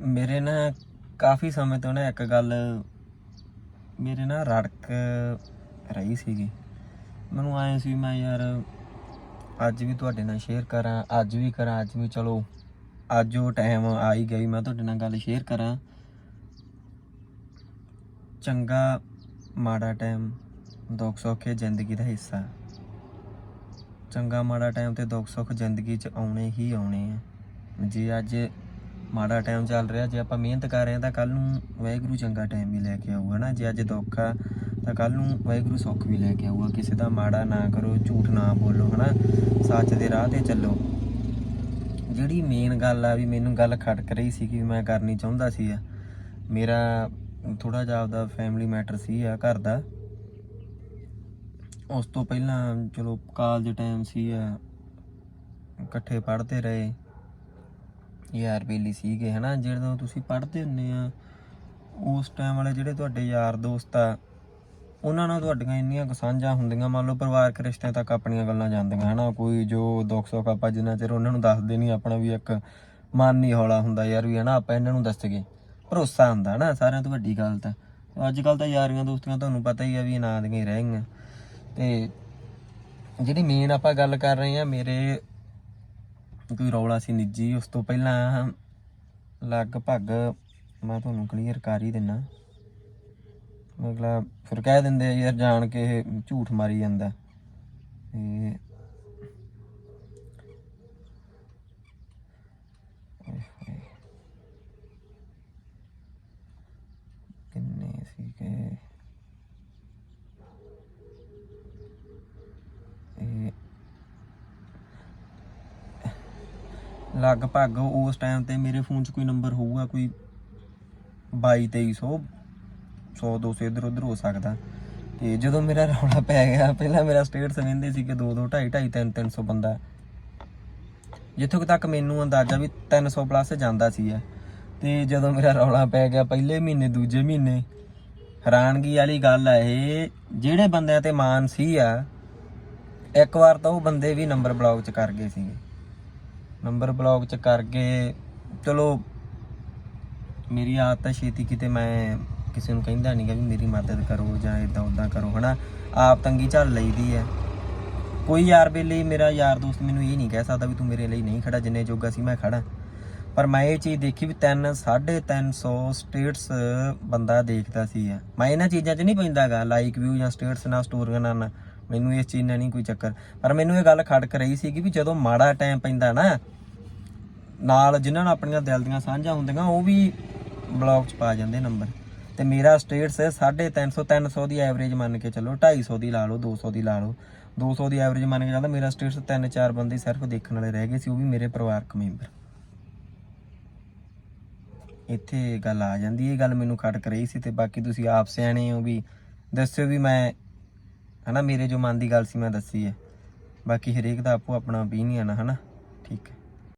ਮੇਰੇ ਨਾ ਕਾਫੀ ਸਮੇਂ ਤੋਂ ਨਾ ਇੱਕ ਗੱਲ ਮੇਰੇ ਨਾਲ ਰੜਕ ਰਹੀ ਸੀਗੀ। ਮੈਨੂੰ ਆਏ ਸੀ ਮੈਂ ਯਾਰ ਅੱਜ ਵੀ ਤੁਹਾਡੇ ਨਾਲ ਸ਼ੇਅਰ ਕਰਾਂ, ਅੱਜ ਵੀ ਕਰਾਂ, ਅੱਜ ਵੀ ਚਲੋ, ਅੱਜ ਉਹ ਟਾਈਮ ਆ ਹੀ ਗਈ, ਮੈਂ ਤੁਹਾਡੇ ਨਾਲ ਗੱਲ ਸ਼ੇਅਰ ਕਰਾਂ। ਚੰਗਾ, ਮਾੜਾ ਟਾਈਮ ਦੁੱਖ ਸੁੱਖ ਇਹ ਜ਼ਿੰਦਗੀ ਦਾ ਹਿੱਸਾ। ਚੰਗਾ, ਮਾੜਾ ਟਾਈਮ ਤੇ ਦੁੱਖ ਸੁੱਖ ਜ਼ਿੰਦਗੀ 'ਚ ਆਉਣੇ ਹੀ ਆਉਣੇ ਆ। ਜੇ ਅੱਜ ਮਾੜਾ ਟਾਈਮ ਚੱਲ ਰਿਹਾ, ਜੇ ਆਪਾਂ ਮਿਹਨਤ ਕਰ ਰਹੇ ਹਾਂ ਤਾਂ ਕੱਲ ਨੂੰ ਵਾਹਿਗੁਰੂ ਚੰਗਾ ਟਾਈਮ ਵੀ ਲੈ ਕੇ ਆਊਗਾ ਨਾ, ਜੇ ਅੱਜ ਦੁੱਖ ਆ ਤਾਂ ਕੱਲ ਨੂੰ ਵਾਹਿਗੁਰੂ ਸੁੱਖ ਵੀ ਲੈ ਕੇ ਆਊਗਾ। ਕਿਸੇ ਦਾ ਮਾੜਾ ਨਾ ਕਰੋ, ਝੂਠ ਨਾ ਬੋਲੋ, ਹਨਾ? ਸੱਚ ਦੇ ਰਾਹ ਤੇ ਚੱਲੋ। ਜਿਹੜੀ ਮੇਨ ਗੱਲ ਆ ਵੀ ਮੈਨੂੰ ਗੱਲ ਖਟਕ ਰਹੀ ਸੀ ਕਿ ਮੈਂ ਕਰਨੀ ਚਾਹੁੰਦਾ ਸੀ ਆ, ਮੇਰਾ ਥੋੜਾ ਜਿਹਾ ਆਪਦਾ ਫੈਮਿਲੀ ਮੈਟਰ ਸੀ ਆ ਘਰ ਦਾ। ਉਸ ਤੋਂ ਪਹਿਲਾਂ ਚਲੋ ਕਾਲਜ ਟਾਈਮ ਸੀ ਆ, ਇਕੱਠੇ ਪੜ੍ਹਦੇ ਰਹੇ। ਯਾਰ ਬੇਲੀ ਸੀਗੇ, ਹਨਾ? ਜਦੋਂ ਤੁਸੀਂ ਪੜ੍ਹਦੇ ਹੁੰਨੇ ਆ, ਉਸ ਟਾਈਮ ਵਾਲੇ ਜਿਹੜੇ ਤੁਹਾਡੇ ਯਾਰ ਦੋਸਤ ਆ, ਉਹਨਾਂ ਨਾਲ ਤੁਹਾਡੀਆਂ ਇੰਨੀਆਂ ਕੁ ਸਾਂਝਾਂ ਹੁੰਦੀਆਂ, ਮੰਨ ਲਓ ਪਰਿਵਾਰਕ ਰਿਸ਼ਤਿਆਂ ਤੱਕ ਆਪਣੀਆਂ ਗੱਲਾਂ ਜਾਂਦੀਆਂ, ਹਨਾ? ਕੋਈ ਜੋ ਦੁੱਖ ਸੁੱਖ ਆਪਾਂ ਜਿੰਨਾ ਚਿਰ ਉਹਨਾਂ ਨੂੰ ਦੱਸਦੇ ਨਹੀਂ, ਆਪਣਾ ਵੀ ਇੱਕ ਮਨ ਨਹੀਂ ਹੌਲਾ ਹੁੰਦਾ ਯਾਰ ਵੀ, ਹਨਾ? ਆਪਾਂ ਇਹਨਾਂ ਨੂੰ ਦੱਸ ਗਏ ਭਰੋਸਾ ਹੁੰਦਾ ਨਾ ਸਾਰਿਆਂ ਤੋਂ ਵੱਡੀ ਗੱਲ ਤਾਂ। ਅੱਜ ਕੱਲ ਤਾਂ ਯਾਰੀਆਂ ਦੋਸਤੀਆਂ ਤੁਹਾਨੂੰ ਪਤਾ ਹੀ ਆ ਵੀ ਨਾਂ ਦੀਆਂ ਹੀ ਰਹਿ ਗਈਆਂ। ਤੇ ਜਿਹੜੀ ਮੇਨ ਆਪਾਂ ਗੱਲ ਕਰ ਰਹੇ ਆ, ਮੇਰੇ ਕੋਈ ਰੌਲਾ ਸੀ ਨਿੱਜੀ, ਉਸ ਤੋਂ ਪਹਿਲਾਂ ਲਗਭਗ ਮੈਂ ਤੁਹਾਨੂੰ ਕਲੀਅਰ ਕਰ ਹੀ ਦਿੰਨਾ। ਅਗਲਾ ਫਿਰ ਕਹਿ ਦਿੰਦੇ ਯਾਰ ਜਾਣ ਕੇ ਇਹ ਝੂਠ ਮਾਰੀ ਜਾਂਦਾ। ਤੇ ਕਿੰਨੇ ਸੀਗੇ ਇਹ ਲਗਭਗ ਉਸ ਟਾਈਮ ਤੇ ਮੇਰੇ ਫੋਨ 'ਚ ਕੋਈ ਨੰਬਰ ਹੋਊਗਾ, ਕੋਈ 22 2300 100 200 ਇਧਰ, ਉਧਰ ਹੋ ਸਕਦਾ। ਤੇ ਜਦੋਂ ਮੇਰਾ ਰੌਲਾ ਪੈ ਗਿਆ, ਪਹਿਲਾਂ ਮੇਰਾ ਸਟੇਟਸ ਵਹਿੰਦੇ ਸੀ ਕਿ 2 2 2.5 2.5 3 300 ਬੰਦਾ। ਜਿੱਥੋਂ ਤੱਕ ਮੈਨੂੰ ਅੰਦਾਜ਼ਾ ਵੀ 300 ਪਲੱਸ ਜਾਂਦਾ ਸੀ ਆ ਤੇ ਜਦੋਂ ਮੇਰਾ ਰੌਲਾ ਪੈ ਗਿਆ ਪਹਿਲੇ ਮਹੀਨੇ, ਦੂਜੇ ਮਹੀਨੇ, ਹੈਰਾਨਗੀ ਵਾਲੀ ਗੱਲ ਆ ਇਹ, ਜਿਹੜੇ ਬੰਦਿਆਂ ਤੇ ਮਾਨ ਸੀ ਆ, ਇੱਕ ਵਾਰ ਤਾਂ ਉਹ ਬੰਦੇ ਵੀ ਨੰਬਰ ਬਲੌਕ ਚ ਕਰ ਗਏ ਸੀਗੇ। ਨੰਬਰ ਬਲੌਕ ਚ ਕਰਕੇ ਚਲੋ, ਮੇਰੀ ਆਦਤ ਹੈ ਛੇਤੀ ਕਿਤੇ ਮੈਂ ਕਿਸੇ ਨੂੰ ਕਹਿੰਦਾ ਨਹੀਂਗਾ ਵੀ ਮੇਰੀ ਮਦਦ ਕਰੋ ਜਾਂ ਇਦਾਂ ਉਦਾਂ ਕਰੋ, ਹਨਾ? ਆਪ ਤੰਗੀ ਝੱਲ ਲਈਦੀ ਹੈ। ਕੋਈ ਯਾਰ ਬੇਲੀ, ਮੇਰਾ ਯਾਰ ਦੋਸਤ ਮੈਨੂੰ ਇਹ ਨਹੀਂ ਕਹਿ ਸਕਦਾ ਵੀ ਤੂੰ ਮੇਰੇ ਲਈ ਨਹੀਂ ਖੜਾ, ਜਿੰਨੇ ਜੋਗਾ ਸੀ ਮੈਂ ਖੜਾ। ਪਰ ਮੈਂ ਇਹ ਚੀਜ਼ ਦੇਖੀ ਵੀ 3 350 ਸਟੇਟਸ ਬੰਦਾ ਦੇਖਦਾ ਸੀ। ਮੈਂ ਇਹਨਾਂ ਚੀਜ਼ਾਂ 'ਚ ਨਹੀਂ ਪੈਂਦਾਗਾ ਲਾਈਕ ਵਿਊ ਜਾਂ ਸਟੇਟਸ ਨਾਲ ਸਟੋਰੀਆਂ ਨਾਲ ਮੈਨੂੰ ਇਸ ਚੀਜ਼ ਨਾਲ ਨਹੀਂ ਕੋਈ ਚੱਕਰ। ਪਰ ਮੈਨੂੰ ਇਹ ਗੱਲ ਖੜਕ ਰਹੀ ਸੀਗੀ ਵੀ ਜਦੋਂ ਮਾੜਾ ਟਾਈਮ ਪੈਂਦਾ ਨਾ, ਨਾਲ ਜਿਨ੍ਹਾਂ ਨਾਲ ਆਪਣੀਆਂ ਦਿਲ ਦੀਆਂ ਸਾਂਝਾਂ ਹੁੰਦੀਆਂ, ਉਹ ਵੀ ਬਲੌਗ 'ਚ ਪਾ ਜਾਂਦੇ ਨੰਬਰ ਤੇ ਮੇਰਾ ਸਟੇਟਸ 350 300 ਦੀ ਐਵਰੇਜ ਮੰਨ ਕੇ ਚੱਲੋ 250 ਦੀ ਲਾ ਲਓ 200 ਦੀ ਲਾ ਲਓ। 200 ਦੀ ਐਵਰੇਜ ਮੰਨ ਕੇ ਚੱਲਦਾ, ਮੇਰਾ ਸਟੇਟਸ ਤਿੰਨ ਚਾਰ ਬੰਦੇ ਸਿਰਫ ਦੇਖਣ ਵਾਲੇ ਰਹਿ ਗਏ ਸੀ, ਉਹ ਵੀ ਮੇਰੇ ਪਰਿਵਾਰਕ ਮੈਂਬਰ ਇੱਥੇ ਗੱਲ ਆ ਜਾਂਦੀ, ਇਹ ਗੱਲ ਮੈਨੂੰ ਖੜਕ ਰਹੀ ਸੀ ਤੇ ਬਾਕੀ ਤੁਸੀਂ ਆਪ ਸਿਆਣੇ ਹੋ ਵੀ, ਦੱਸਿਓ ਵੀ ਮੈਂ ਹਨਾ, ਮੇਰੇ ਜੋ ਮਨ ਦੀ ਗੱਲ ਸੀ, ਮੈਂ ਦੱਸੀ ਹੈ। ਬਾਕੀ ਹਰੇਕ ਦਾ ਆਪੋ ਆਪਣਾ opinion ਹੈ ਹਨਾ? ਠੀਕ ਹੈ।